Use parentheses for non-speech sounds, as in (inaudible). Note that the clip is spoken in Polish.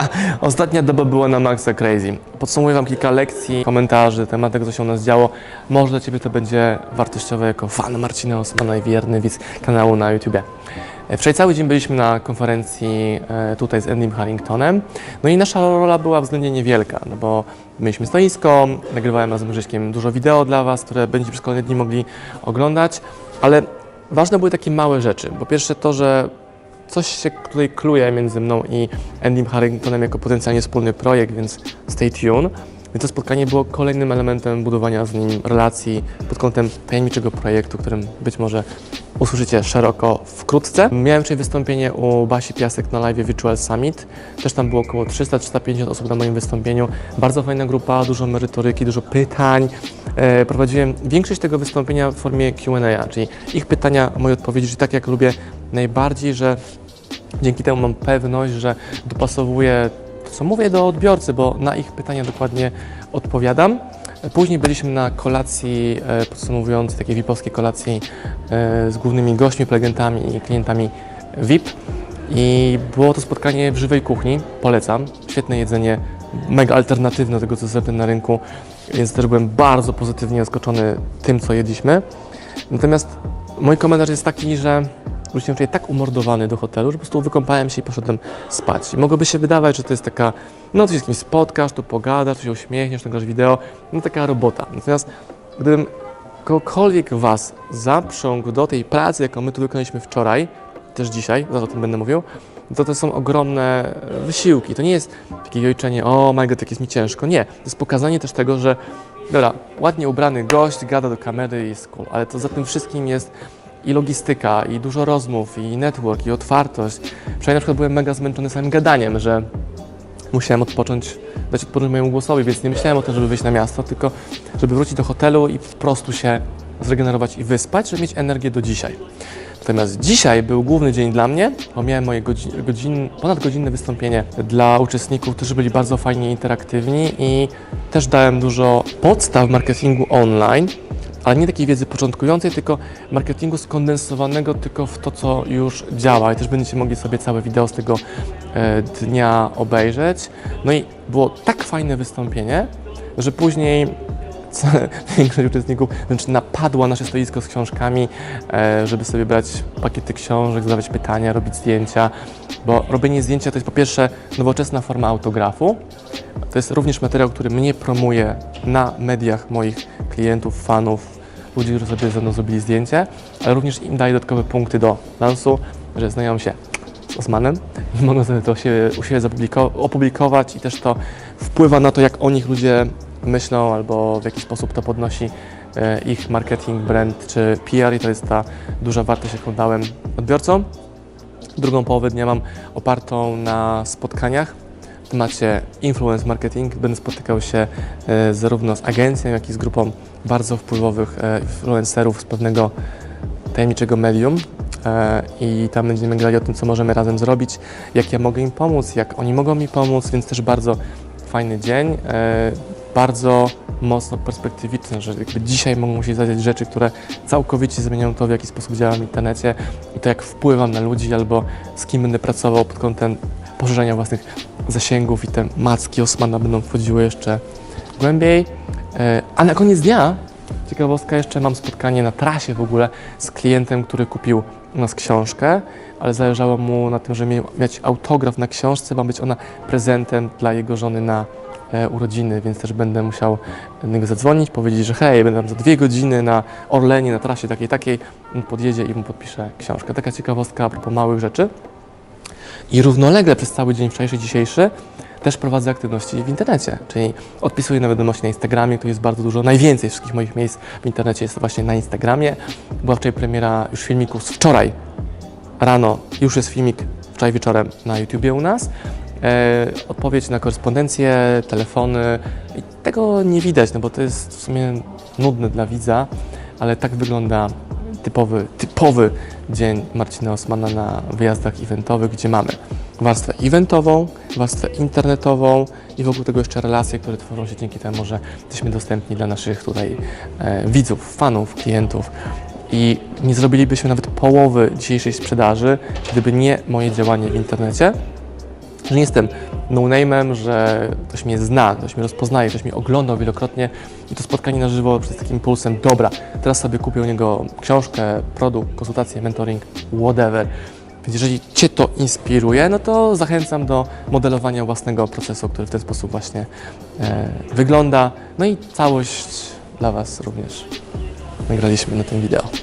(laughs) Ostatnia doba była na maksa crazy. Podsumuję Wam kilka lekcji, komentarzy, temat tego, co się u nas działo. Może dla Ciebie to będzie wartościowe jako fan Marcina Osmana i wierny widz kanału na YouTubie. E, Wczoraj cały dzień byliśmy na konferencji e, tutaj z Endym Harringtonem. No i nasza rola była względnie niewielka, no bo mieliśmy stoisko, nagrywałem razem z Grześkiem dużo wideo dla Was, które będziecie przez kolejne dni mogli oglądać, ale ważne były takie małe rzeczy. Po pierwsze to, że coś się tutaj kluje między mną i Endym Harringtonem jako potencjalnie wspólny projekt, więc stay tuned. Więc to spotkanie było kolejnym elementem budowania z nim relacji pod kątem tajemniczego projektu, którym być może usłyszycie szeroko wkrótce. Miałem wczoraj wystąpienie u Basi Piasek na live Virtual Summit. Też tam było około 300-350 osób na moim wystąpieniu. Bardzo fajna grupa, dużo merytoryki, dużo pytań. E, prowadziłem większość tego wystąpienia w formie Q&A, czyli ich pytania, moje odpowiedzi, czyli tak jak lubię najbardziej, że Dzięki temu mam pewność, że dopasowuję to, co mówię do odbiorcy, bo na ich pytania dokładnie odpowiadam. Później byliśmy na kolacji, e, podsumowując, takiej VIP-owskiej kolacji e, z głównymi gośćmi, prelegentami i klientami VIP. I było to spotkanie w żywej kuchni, polecam. Świetne jedzenie, mega alternatywne do tego, co jest na rynku, więc też byłem bardzo pozytywnie zaskoczony tym, co jedliśmy. Natomiast mój komentarz jest taki, że wróciłem wczoraj tak umordowany do hotelu, że po prostu wykąpałem się i poszedłem spać. I mogłoby się wydawać, że to jest taka, no ty się z kimś spotkasz, tu pogadasz, tu się uśmiechniesz, nagrasz wideo, no taka robota. Natomiast gdybym kogokolwiek was zaprzągł do tej pracy, jaką my tu wykonaliśmy wczoraj, też dzisiaj, zaraz o tym będę mówił, to to są ogromne e, wysiłki. To nie jest takie jojczenie, o my god, jak jest mi ciężko. Nie, to jest pokazanie też tego, że dobra, ładnie ubrany gość gada do kamery i jest cool, ale to za tym wszystkim jest i logistyka, i dużo rozmów, i network, i otwartość. Wczoraj na przykład byłem mega zmęczony samym gadaniem, że musiałem odpocząć, dać odpocząć mojemu głosowi, więc nie myślałem o tym, żeby wyjść na miasto, tylko żeby wrócić do hotelu i po prostu się zregenerować i wyspać, żeby mieć energię do dzisiaj. Natomiast dzisiaj był główny dzień dla mnie, bo miałem moje godzin, godzin, ponadgodzinne wystąpienie dla uczestników, którzy byli bardzo fajnie interaktywni i też dałem dużo podstaw marketingu online, ale nie takiej wiedzy początkującej, tylko marketingu skondensowanego tylko w to, co już działa. I też będziecie mogli sobie całe wideo z tego e, dnia obejrzeć. No i było tak fajne wystąpienie, że później (laughs) większość uczestników wręcz napadła nasze stoisko z książkami, e, żeby sobie brać pakiety książek, zadawać pytania, robić zdjęcia, bo robienie zdjęcia to jest po pierwsze nowoczesna forma autografu, to jest również materiał, który mnie promuje na mediach moich klientów, fanów, ludzi, którzy sobie ze mną zrobili zdjęcie, ale również im daje dodatkowe punkty do lansu, że znają się z Osmanem i mogą sobie to się, u siebie opublikować i też to wpływa na to, jak o nich ludzie myślą albo w jaki sposób to podnosi e, ich marketing, brand czy PR i to jest ta duża wartość, jaką dałem odbiorcom. Drugą połowę dnia mam opartą na spotkaniach temacie influence marketing. Będę spotykał się e, zarówno z agencją, jak i z grupą bardzo wpływowych e, influencerów z pewnego tajemniczego medium. E, I tam będziemy gadać o tym, co możemy razem zrobić, jak ja mogę im pomóc, jak oni mogą mi pomóc, więc też bardzo fajny dzień. Bardzo mocno perspektywiczny, że jakby dzisiaj mogą się zadziać rzeczy, które całkowicie zmienią to, w jaki sposób działam w internecie i to, jak wpływam na ludzi albo z kim będę pracował pod kątem poszerzania własnych zasięgów i te macki Osmana będą wchodziły jeszcze głębiej. E, A na koniec dnia, ciekawostka, jeszcze mam spotkanie na trasie w ogóle z klientem, który kupił u nas książkę, ale zależało mu na tym, żeby mieć autograf na książce, ma być ona prezentem dla jego żony na e, urodziny, więc też będę musiał do niego zadzwonić, powiedzieć, że hej, będę tam za dwie godziny na Orlenie, na trasie takiej, takiej, podjedzie i mu podpiszę książkę. Taka ciekawostka a propos małych rzeczy. I równolegle przez cały dzień wczorajszy, dzisiejszy też prowadzę aktywności w internecie, czyli odpisuję na wiadomości na Instagramie, tu jest bardzo dużo, najwięcej wszystkich moich miejsc w internecie jest właśnie na Instagramie. Była wczoraj premiera już filmików z wczoraj rano, już jest filmik wczoraj wieczorem na YouTubie u nas. E, odpowiedź na korespondencję, telefony i tego nie widać, no bo to jest w sumie nudne dla widza, ale tak wygląda typowy, typowy dzień Marcina Osmana na wyjazdach eventowych, gdzie mamy warstwę eventową, warstwę internetową i wokół tego jeszcze relacje, które tworzą się dzięki temu, że jesteśmy dostępni dla naszych tutaj e, widzów, fanów, klientów. I nie zrobilibyśmy nawet połowy dzisiejszej sprzedaży, gdyby nie moje działanie w internecie. Że nie jestem no-name'em, że ktoś mnie zna, ktoś mnie rozpoznaje, ktoś mnie oglądał wielokrotnie i to spotkanie na żywo przez takim impulsem, dobra, teraz sobie kupię u niego książkę, produkt, konsultację, mentoring, whatever. Więc jeżeli Cię to inspiruje, no to zachęcam do modelowania własnego procesu, który w ten sposób właśnie e, wygląda. No i całość dla Was również nagraliśmy na tym wideo.